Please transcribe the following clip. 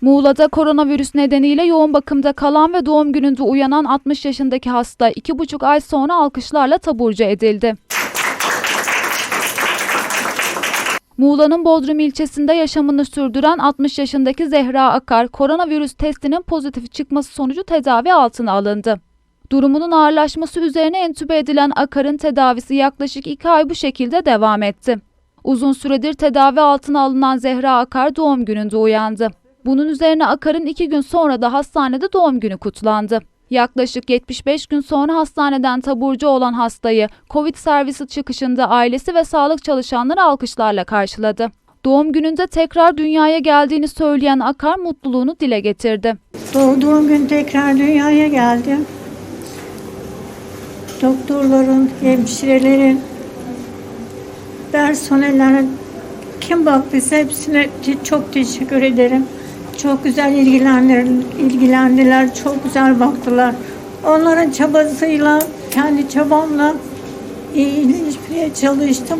Muğla'da koronavirüs nedeniyle yoğun bakımda kalan ve doğum gününde uyanan 60 yaşındaki hasta 2,5 ay sonra alkışlarla taburcu edildi. Muğla'nın Bodrum ilçesinde yaşamını sürdüren 60 yaşındaki Zehra Akar, koronavirüs testinin pozitif çıkması sonucu tedavi altına alındı. Durumunun ağırlaşması üzerine entübe edilen Akar'ın tedavisi yaklaşık 2 ay bu şekilde devam etti. Uzun süredir tedavi altına alınan Zehra Akar doğum gününde uyandı. Bunun üzerine Akar'ın iki gün sonra da hastanede doğum günü kutlandı. Yaklaşık 75 gün sonra hastaneden taburcu olan hastayı Covid servisi çıkışında ailesi ve sağlık çalışanları alkışlarla karşıladı. Doğum gününde tekrar dünyaya geldiğini söyleyen Akar mutluluğunu dile getirdi. Doğduğum gün tekrar dünyaya geldim. Doktorların, hemşirelerin, personellerin kim baktıysa hepsine çok teşekkür ederim. Çok güzel ilgilendiler, ilgilendiler, çok güzel baktılar. Onların çabasıyla, kendi çabamla iyileşmeye çalıştım.